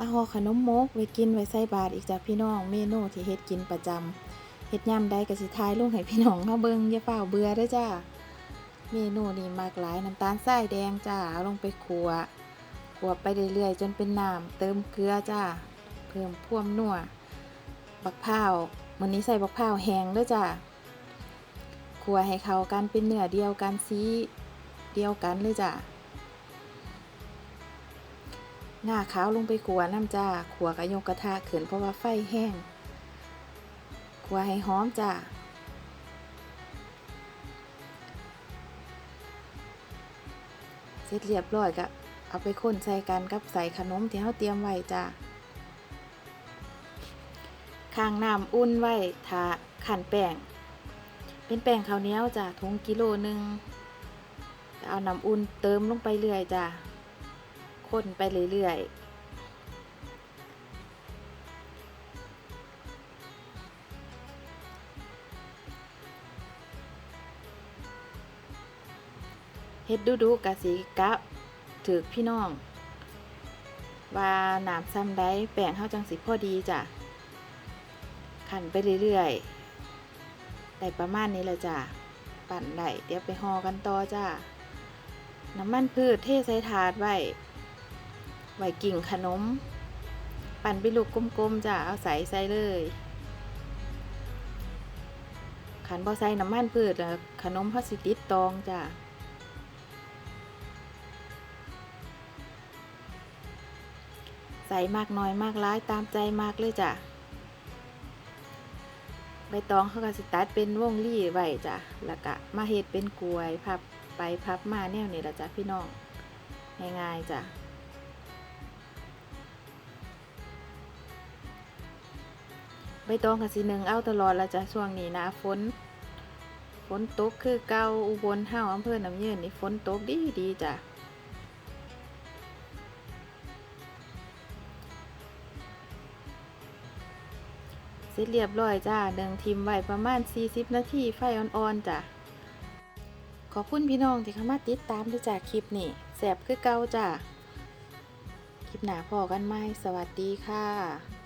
มาห่อขนมมกไว้กินไว้ใส่บาตรอีกจ้ะพี่น้องเมนูที่เฮ็ดกินประจำเฮ็ดยามใดก็สิทายลงให้พี่น้องมาเบิ่งอย่าเฝ้าเบื่อเด้อจ้าเมนูนี้มากหลายน้ำตาลทรายแดงจ้าลงไปคั่วคั่วไปเรื่อยๆจนเป็นน้ำเติมเกลือจ้าเพิ่มพ่วมนัวบักพร้าวมื้อนี้ใส่บักพร้าวแห้งเด้อจ้าคั่วให้เข้ากันเป็นเนื้อเดียวกันสีเดียวกันเลยจ้า หน้าขาวลงไปขัวน้ำจ้าขัวกระยกกระทะเขินเพราะว่าไฟแห้งขัวให้หอมจ้าเสร็จเรียบร้อยก็เอาไปคนใส่กันกับใส่ขนมที่เราเตรียมไว้จ้าข้างน้ำอุ่นไว้ทาขันแป้งเป็นแป้งข้าวเหนียวจ้าถุงกิโลหนึ่งเอาน้ำอุ่นเติมลงไปเรื่อยจ้า คนไปเรื่อยๆเฮ็ดดูดูกะสีกะถือพี่น้อง ว่าน้ำซ้ำได้แป้งเฮาจังสิพอดีจ้ะขันไปเรื่อยๆ ได้ประมาณนี้ละจ้ะ ปั่นได้เดี๋ยวไปห่อกันต่อจ้าน้ำมันพืชเทใส่ถาดไว้ ไว้กิ่งขนม ปั่นเป็นลูกกลมๆจ้ะเอาใส่ใส่เลยขันพอใส่น้ำมันพืชแล้วขนมเขาสติดตองจ้ะใส่มากน้อยมากร้ายตามใจมากเลยจ้ะใบตองเขาก็สิตัดเป็นวงรี่ไว้จ้ะแล้วก็มาเฮ็ดเป็นกลวยพับไปพับมาแนวนี้ละจ้ะพี่น้องง่ายๆจ้ะ ใบตองกับสีหนึ่งเอาตลอดละจ้ะช่วงนี้นะฝนฝนตกคือเก่าอุบลเฮาอำเภอน้ำยืนนี่ฝนตกดีดีจ้ะเสร็จเรียบร้อยจ้าหนึ่งทิมไว้ประมาณ 40 นาทีไฟอ่อนๆจ้ะขอบคุณพี่น้องที่เข้ามาติดตามด้วยจ้ะคลิปนี้แสบคือเก่าจ้ะคลิปหนาพอกันไหมสวัสดีค่ะ